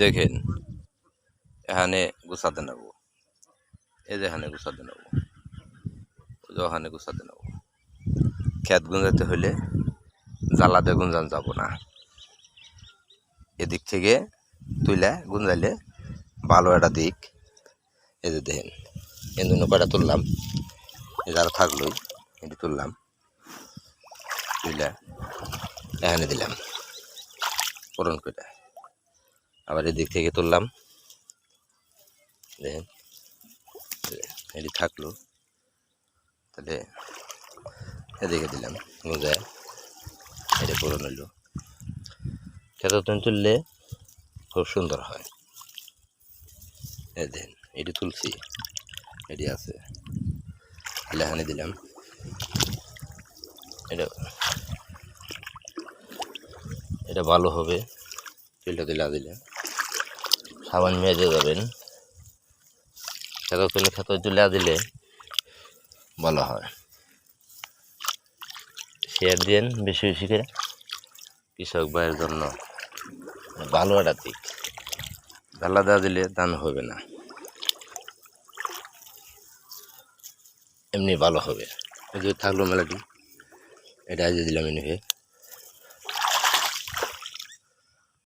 দেখেন, এখানে গুছাতে নেব। এই যে এখানে গুছাতে নেব। ওখানে গুছাতে নেব। খেত গুঁজাতে হলে জ্বালাতে গুঞ্জান যাব না। এদিক থেকে তুইলে গুঞ্জাইলে ভালো একটা দিক। এই যে দেখেন, এই জন্য কয়টা তুললাম? যারা থাকলোই, এটি তুললাম। তুইলে এখানে দিলাম। পূরণ করে আবার এদিক থেকে তুললাম। দেখেন এটি থাকল। তাহলে এদিকে দিলাম গুঁজায় এটা পূরণ হইল খেতে তুললে খুব সুন্দর হয়। দেখেন, এটি তুলছি। এটি আছে। লেহানি দিলাম। এটা এটা ভালো হবে। তেলটা দিলা দিলে। সাবান মেজে যাবেন। খেতে তুলে খেতে তুলে দিলে ভালো হয়। শেয়ার দিন বেশি বেশি করে কৃষক ভাইয়ের জন্য। ভালো একটা দিক। ঢালা দেওয়া দিলে দান হবে না। এমনি ভালো হবে। থাকল মেলাটি, এটা আজ দিলাম এনে